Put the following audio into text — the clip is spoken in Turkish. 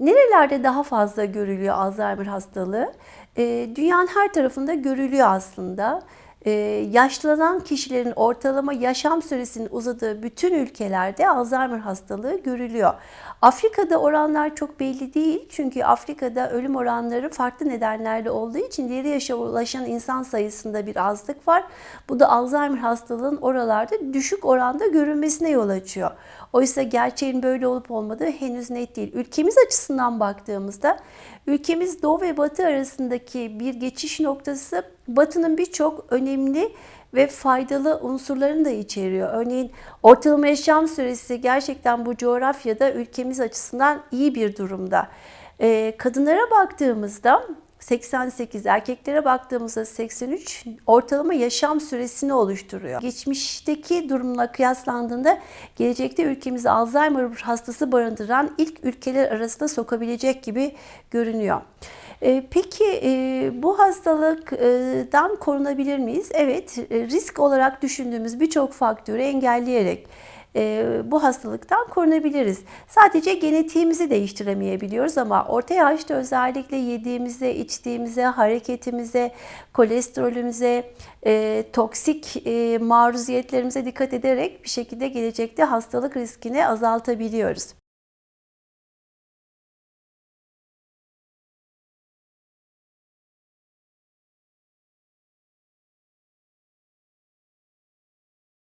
Nerelerde daha fazla görülüyor Alzheimer hastalığı? Dünyanın her tarafında görülüyor aslında. Ee, yaşlanan kişilerin ortalama yaşam süresinin uzadığı bütün ülkelerde Alzheimer hastalığı görülüyor. Afrika'da oranlar çok belli değil çünkü Afrika'da ölüm oranları farklı nedenlerle olduğu için ileri yaşa ulaşan insan sayısında bir azlık var. Bu da Alzheimer hastalığının oralarda düşük oranda görülmesine yol açıyor. Oysa gerçeğin böyle olup olmadığı henüz net değil. Ülkemiz açısından baktığımızda ülkemiz doğu ve batı arasındaki bir geçiş noktası batının birçok önemli ve faydalı unsurlarını da içeriyor. Örneğin ortalama yaşam süresi gerçekten bu coğrafyada ülkemiz açısından iyi bir durumda. Ee, kadınlara baktığımızda 88, erkeklere baktığımızda 83 ortalama yaşam süresini oluşturuyor. Geçmişteki durumla kıyaslandığında gelecekte ülkemizi Alzheimer hastası barındıran ilk ülkeler arasında sokabilecek gibi görünüyor. Ee, Peki e, bu hastalıktan korunabilir miyiz? Evet, e, risk olarak düşündüğümüz birçok faktörü engelleyerek e, bu hastalıktan korunabiliriz. Sadece genetiğimizi değiştiremeyebiliyoruz ama orta yaşta özellikle yediğimize, içtiğimize, hareketimize, kolesterolümüze, e, toksik e, maruziyetlerimize dikkat ederek bir şekilde gelecekte hastalık riskini azaltabiliyoruz.